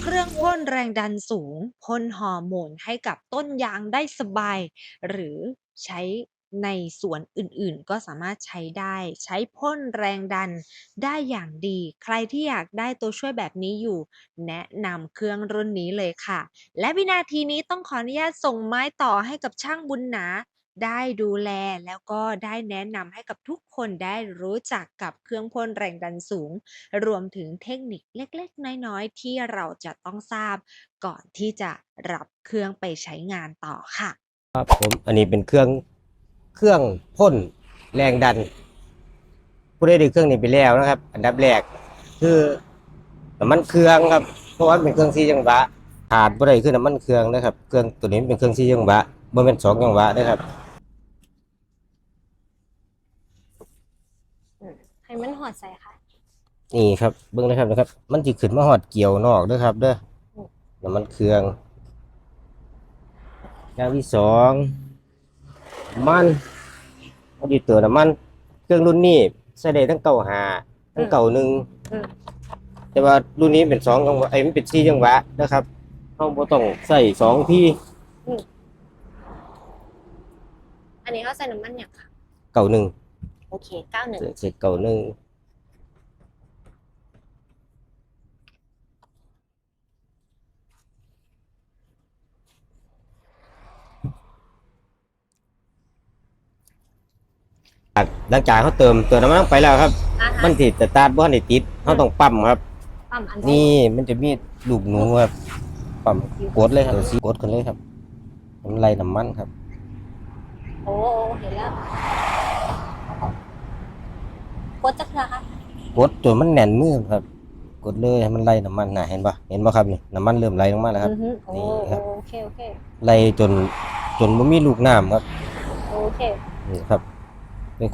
เครื่องพ่นแรงดันสูงพ่นฮอร์โมนให้กับต้นยางได้สบาย หรือใช้ในสวนอื่นๆ ก็สามารถใช้ได้ ใช้พ่นแรงดันได้อย่างดี ใครที่อยากได้ตัวช่วยแบบนี้อยู่ แนะนำเครื่องรุ่นนี้เลยค่ะ และวินาทีนี้ต้องขออนุญาตส่งไม้ต่อให้กับช่างบุญหนา ได้ดูแล แล้วก็ได้แนะนำให้กับทุกคนได้รู้จักกับเครื่องพ่นแรงดันสูง รวมถึงเทคนิคเล็กๆ น้อยๆ ที่เราจะต้องทราบ ก่อนที่จะรับเครื่องไปใช้งานต่อค่ะ ครับผมอันนี้เป็นเครื่องเครื่องพ่นแรงดัน ผู้ได้ดูเครื่องนี้ไปแล้วนะครับ อันดับแรกคือน้ำมันเครื่องครับ เพราะว่าเป็นเครื่องสี่จังหวะขาดบ่ได้คือน้ำมันเครื่องนะครับ เครื่องตัวนี้เป็นเครื่องสี่จังหวะบ่แม่นสองจังหวะนะครับ ให้มันหอดใส่ค่ะ นี่ครับเบิ่งนะครับนะครับ มันสิขึ้นมาฮอดเกี่ยวนอกเด้อครับเด้อน้ำมันเครื่องอย่างที่สองน้ำมันอดีตเตือน้ำมัน เครื่องรุ่นนี้ใช้ได้ทั้งเก่าหาทั้งเก่าหนึ่งอืมแต่ว่ารุ่นนี้เป็นสองจังหวะไอ้ยมันเป็นสี่จังหวะนะครับเราบ่ต้องใส่สองที่อันนี้เขาใส่น้ำมันอย่างค่ะเก่าหนึ่ง โอเคเก้าหนึ่งใส่เก่าหนึ่งหลังจากเขาเติมเติมน้ำมันลงไปแล้วครับอ่าฮะมันติดแต่ตาร์ทบ่ทันได้ติดเขาต้องปั๊มครับปั๊มอันนี่มันจะมีลูกหนูครับ ปั๊มกดเลยครับกดกันเลยครับมันไล่น้ำมันครับ โอ้โอ้เห็นแล้วก ดจักรค่ะกดจนมันแน่นมือครับ กดเลยให้มันไล่น้ำมันน่ะเห็นปะเห็นปะครับนี่น้ำมันเริ่มไหลลงมาแล้วครับ อือฮึโอ้นี่ครับ โอเคโอเคไล่จนจนมันมีลูกน้ำครับโอเค นี่ครับ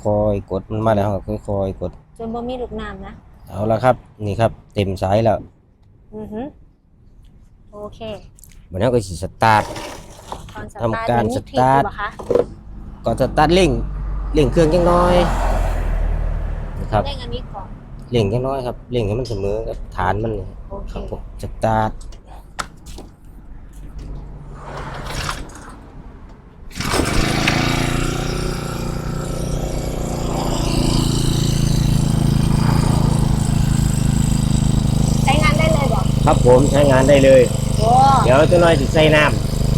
ค่อยๆกดมันมาแล้วครับค่อยๆกดจนบ่มีลูกน้ำนะ เอาละครับ นี่ครับ เต็มสายแล้วอือฮึโอเควันนี้ก็สิสตาร์ท ตอนสทำตาร์ทการมันมีสทริคตาร์ท อยู่ปะคะ ก่อนสตาร์ทเร่งเร่งเครื่องยังน้อย นะครับเร่งอันนี้ก่อนเร่งยังน้อยครับเร่งให้มันเสมอกับฐานมันนี่โอเคครับผมสตาร์ทใช้งานได้เลยบอกครับผมใช้งานได้เลย โอ้เดี๋ยวจะน้อยจะใส่น้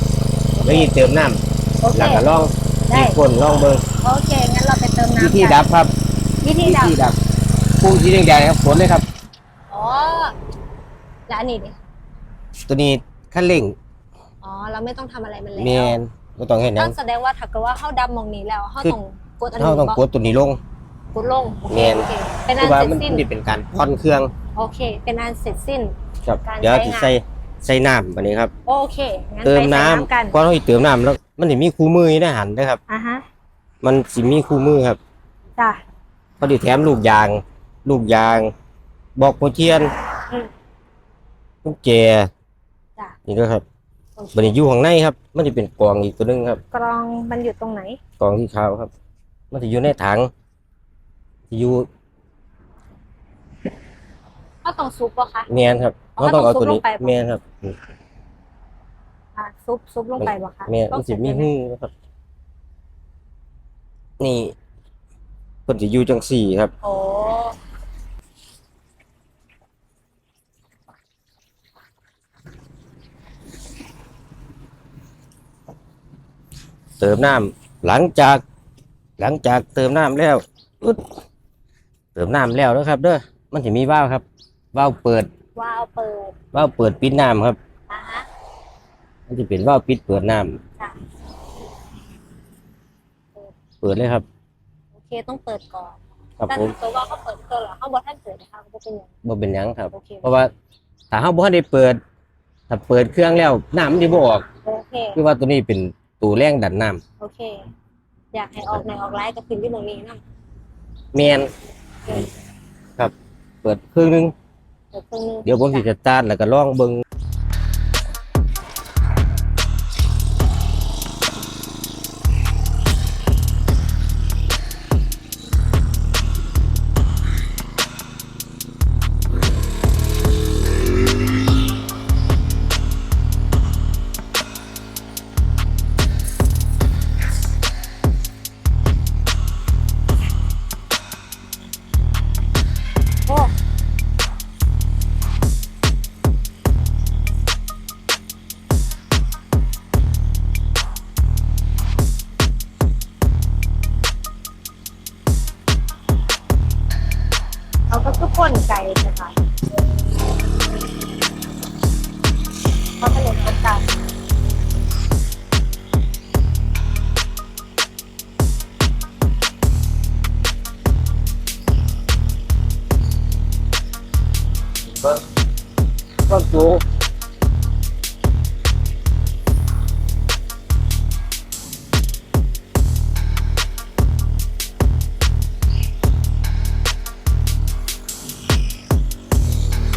ำแล้วอีกเติมน้โอำเคแล้วก็ลองได้มีคนลองเบิ่งโอเค งั้นเราไปเติมวิน้ำธีกันดับครับ วิธีดับดับปูสีแดงๆครับฝนเลยครับ อ๋อ แล้วอันนี้ดิ ตัวนี้ขั้นเร่งอ๋อ เราไม่ต้องทำอะไรมันแล้วแมนก็ต้องเห็นหยันั่งนแสดงว่าถ้าเกิดว่าเขาดับมองนี้แล้วเขาคือต้องกดอันเรานี้ต้องกดตัวนี้ลง กดลงโอเคแม่นโอเคเป็นเพอันราะว่าเสร็จมันสิ้นจะเป็นการผ่อนเครื่องโอเค เป็นอันเสร็จสิ้น ครับ การเดี๋ยวใช้จะงานใส่ใส่น้ำอันนี้ครับ โอเคงั้นเติไปมใส่น้ำน้ำกันก่อนเราจะเติมน้ำแล้ว มันจะมีคู่มือในหันนะครับ อะฮะมันสิมีคู่มือครับ จ้ะ เขาดิแถมลูกยาง ลูกยาง บอกโพเทียนอืมกุญแจจ้ะนี่ก็ครับโอเคบันนี้อยู่ข้างในครับ มันจะเป็นกล่องอีกตัวหนึงครับ กรองมันอยู่ตรงไหน กล่องที่ขาวครับ มันจะอยู่ในถังที่อยู่ก็ต้องซุปปะคะ แมนครับอ๋อเขาต้องเอาตัวนี้ต้องซุปลงไป แมนครับ อะซุปซุปลงไปปะคะแมนต้อมังนจะซุปมีเลยไห หูนะครับ นี่ เพิ่นจะอยู่จังสี่ครับ โอ้เติมน้ำหลังจาก หลังจากเติมน้ำแล้วอึดเติมน้ำแล้วนะครับ เด้อมันจะมีวาล์วครับวาล์วเปิดว้าวเปิดวาล์วเปิดปิดน้ำครับอะฮะมันจะเป็นวาล์วปิดเปิดน้จ้ะำเปิดเลยครับโอเค ต้องเปิดก่อนครับแต่ผมตัวว่าเขาเปิดตัวเหรอเขาบอกท่านเปิดนะคะก็เป็นอย่างบ่เป็นหยังครับ โอเคเพราะว่าถ้าเฮาบ่ทันได้เปิด ถ้าเปิดเครื่องแล้วน้ำมันสิบ่ออก โอเค คือว่าตัวนี้เป็นตัวแรงดันน้ำโอเค อยากให้ออกในออกไลน์ก็ขึ้นที่ตรงนี้นะแมนครับเปิดเครื่องนึง เปิดเครื่องนึง เดี๋ยวผมสิสตาร์ทแล้วก็ลองเบิ่ง ก็ก็สูง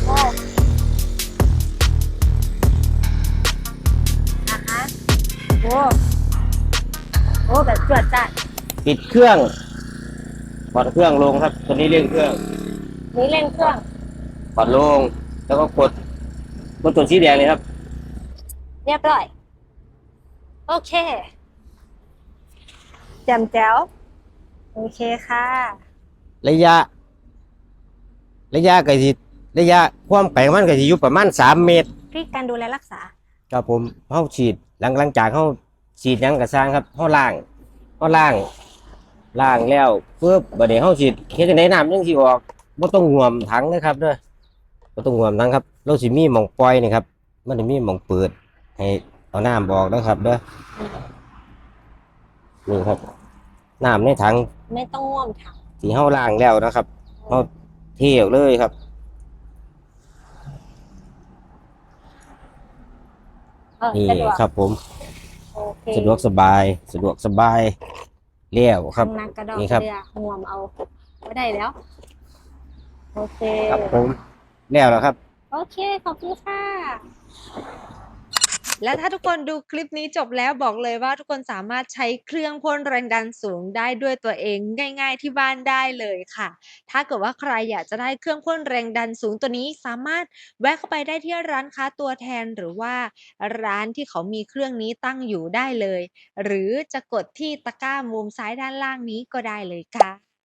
โอ้อะฮะโอ้โอ้ แบบจวดจ้ะปิดเครื่องปลดเครื่องลงครับ ตัวนี้เร่งเครื่อง นี่เล่นเครื่อง ปลดลง แล้วก็กดกดตัวสีแดงเลยครับ เรียบร้อย โอเคแจมแจ๋วโอเคค่ะ ระยะ ระยะก็สิระยะความไกลของมันก็สิอยู่ประมาณสามเมตรพี่การดูแลรักษา ครับผมเฮาฉีดหลังหลังจากเฮาฉีดหยังกระสร้างครับเฮาล้างเฮาล้างล้างแล้วปึ๊บบัดนี้เฮาฉีดเฮ็ดจังไดน้ำจังสิออกบ่ต้องห่วมถังนะครับเด้อ บ่ต้องห่วมถังครับเราสิมีหม่องปล่อยนี่ครับ มันจะมีหม่องเปิด ให้เอาน้ำออกนะครับเด้อนี่ครับน้ำในถังไม่ต้องง่วมถังที่เฮาล้างแล้วนะครับเฮาเทออกเลยครับเออนี่สะดวกครับผมโอเคสะดวกสบายสะดวกสบายเลี้ยวครับทำนักกระดอกนี่ครับเรือง่วมเอาไม่ได้แล้ว โอเคครับผม แล้วแล้วครับ โอเค ขอบคุณค่ะ และถ้าทุกคนดูคลิปนี้จบแล้วบอกเลยว่าทุกคนสามารถใช้เครื่องพ่นแรงดันสูงได้ด้วยตัวเองง่าย ๆที่บ้านได้เลยค่ะ ถ้าเกิดว่าใครอยากจะได้เครื่องพ่นแรงดันสูงตัวนี้สามารถแวะเข้าไปได้ที่ร้านค้าตัวแทนหรือว่าร้านที่เขามีเครื่องนี้ตั้งอยู่ได้เลย หรือจะกดที่ตะกร้ามุมซ้ายด้านล่างนี้ก็ได้เลยค่ะ